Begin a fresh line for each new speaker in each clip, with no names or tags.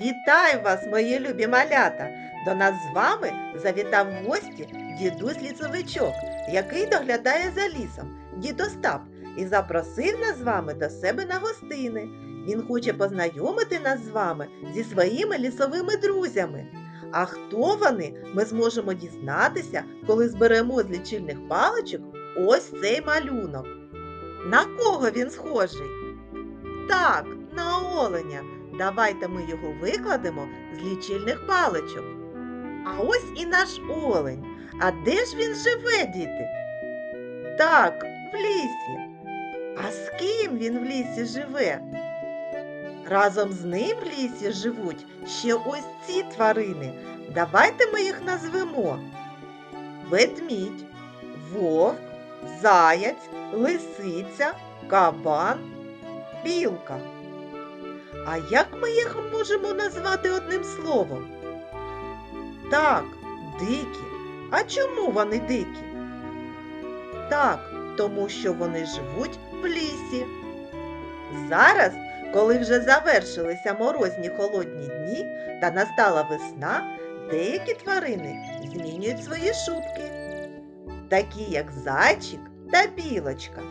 Вітаю вас, мої любі малята! До нас з вами завітав в гості дідусь лісовичок, який доглядає за лісом, дід Остап, і запросив нас з вами до себе на гостини. Він хоче познайомити нас з вами зі своїми лісовими друзями. А хто вони, ми зможемо дізнатися, коли зберемо з лічильних паличок ось цей малюнок. На кого він схожий? Так, на оленя. Давайте ми його викладемо з лічильних паличок. А ось і наш олень. А де ж він живе, діти? Так, в лісі. А з ким він в лісі живе? Разом з ним в лісі живуть ще ось ці тварини. Давайте ми їх назвемо. Ведмідь, вовк, заяць, лисиця, кабан, білка. А як ми їх можемо назвати одним словом? Так, дикі. А чому вони дикі? Так, тому що вони живуть в лісі. Зараз, коли вже завершилися морозні холодні дні та настала весна, деякі тварини змінюють свої шубки, такі як зайчик та білочка,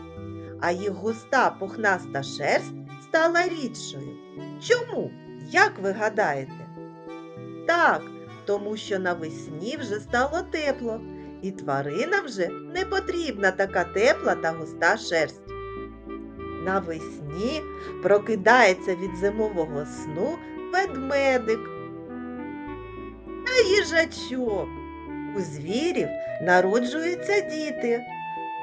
а їх густа пухнаста шерсть стала рідшою. Чому? Як ви гадаєте? Так, тому що навесні вже стало тепло, і тваринам вже не потрібна така тепла та густа шерсть. Навесні прокидається від зимового сну ведмедик та їжачок. У звірів народжуються діти.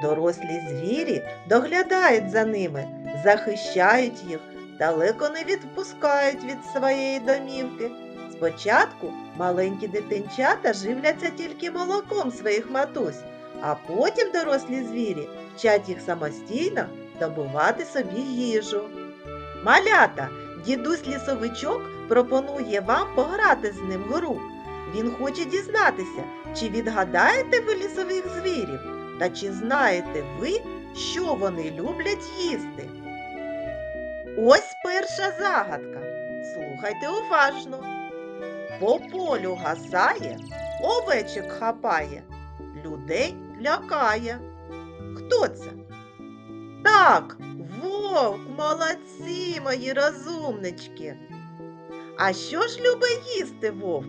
Дорослі звірі доглядають за ними, захищають їх далеко не відпускають від своєї домівки. Спочатку маленькі дитинчата живляться тільки молоком своїх матусь, а потім дорослі звірі вчать їх самостійно добувати собі їжу. Малята, дідусь лісовичок пропонує вам пограти з ним гру. Він хоче дізнатися, чи відгадаєте ви лісових звірів, та чи знаєте ви, що вони люблять їсти. Ось перша загадка. Слухайте уважно. По полю гасає, овечок хапає, людей лякає. Хто це? Так, вовк, молодці, мої розумнички. А що ж любить їсти вовк?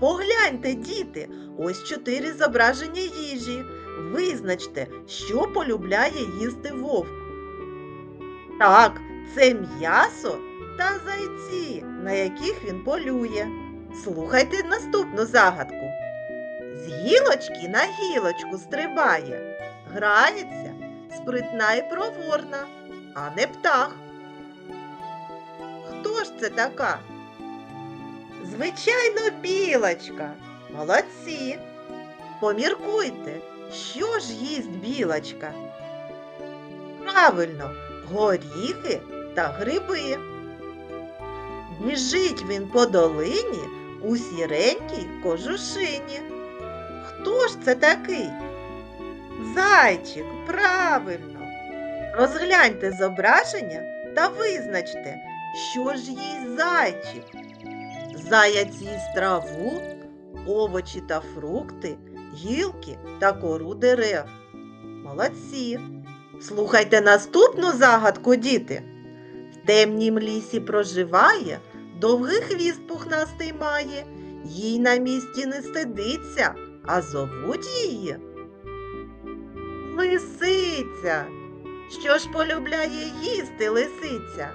Погляньте, діти, ось чотири зображення їжі. Визначте, що полюбляє їсти вовк. Так, це м'ясо та зайці, на яких він полює. Слухайте наступну загадку. З гілочки на гілочку стрибає, грається, спритна і проворна, а не птах. Хто ж це така? Звичайно, білочка. Молодці. Поміркуйте, що ж їсть білочка? Правильно, горіхи та гриби. Біжить він по долині у сіренькій кожушині. Хто ж це такий? Зайчик, правильно. Розгляньте зображення та визначте, що ж їсть зайчик. Заяць їсть траву, овочі та фрукти, гілки та кору дерев. Молодці. Слухайте наступну загадку, діти. Темнім лісі проживає, довгий хвіст пухнастий має, їй на місці не стидиться, а зовуть її. Лисиця. Що ж полюбляє їсти лисиця?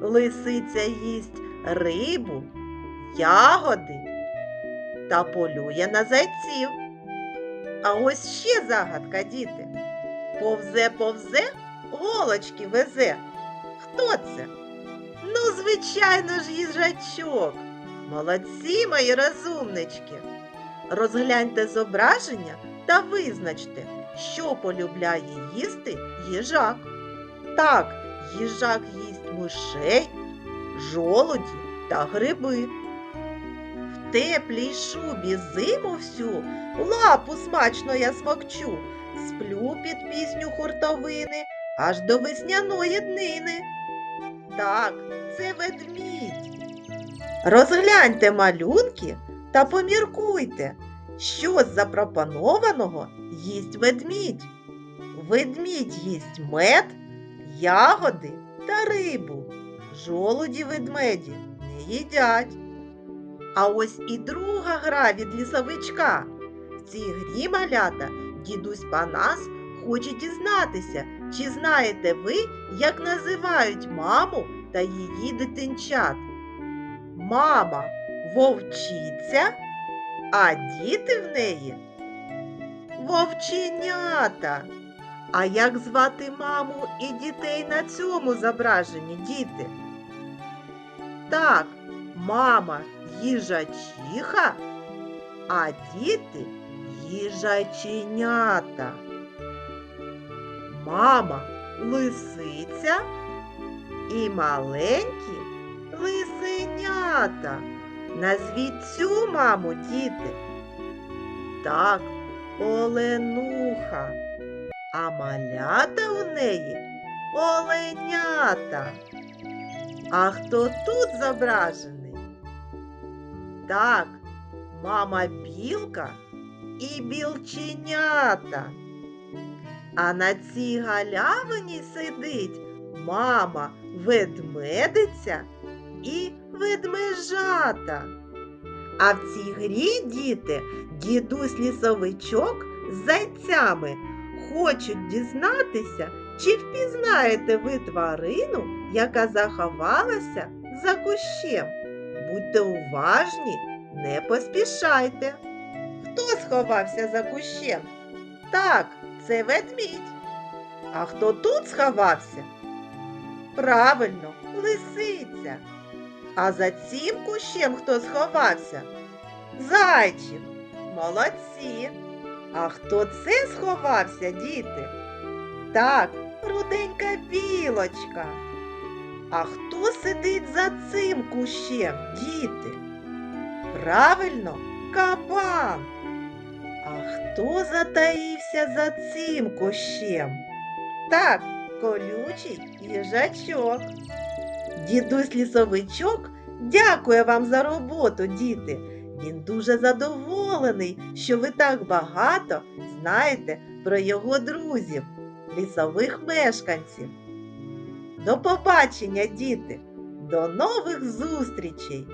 Лисиця їсть рибу, ягоди та полює на зайців. А ось ще загадка, діти. Повзе, повзе, голочки везе. Хто це? Ну, звичайно ж, їжачок. Молодці, мої розумнички. Розгляньте зображення та визначте, що полюбляє їсти їжак. Так, їжак їсть мишей, жолуді та гриби. В теплій шубі зиму всю лапу смачно я смокчу, сплю під пісню хуртовини аж до весняної днини. Так, це ведмідь. Розгляньте малюнки та поміркуйте, що з запропонованого їсть ведмідь. Ведмідь їсть мед, ягоди та рибу. Жолуді ведмеді не їдять. А ось і друга гра від лісовичка. В цій грі малята дідусь Панас хоче дізнатися, чи знаєте ви, як називають маму та її дитинчат. Мама вовчиця, а діти в неї вовченята. А як звати маму і дітей на цьому зображенні, діти? Так, мама їжачиха, а діти їжаченята. Мама лисиця і маленькі лисенята. Назвіть цю маму, діти. Так, Оленуха, а малята у неї оленята. А хто тут зображений? Так, мама білка і білченята. А на цій галявині сидить мама ведмедиця і ведмежата. А в цій грі, діти, дідусь лісовичок з зайцями хочуть дізнатися, чи впізнаєте ви тварину, яка заховалася за кущем. Будьте уважні, не поспішайте. Хто сховався за кущем? Так, це ведмідь. А хто тут сховався? Правильно, лисиця. А за цим кущем хто сховався? Зайчик. Молодці. А хто це сховався, діти? Так, руденька білочка. А хто сидить за цим кущем, діти? Правильно, кабан. А хто затаївся за цим кущем? Так, колючий їжачок. Дідусь лісовичок дякує вам за роботу, діти. Він дуже задоволений, що ви так багато знаєте про його друзів, лісових мешканців. До побачення, діти! До нових зустрічей!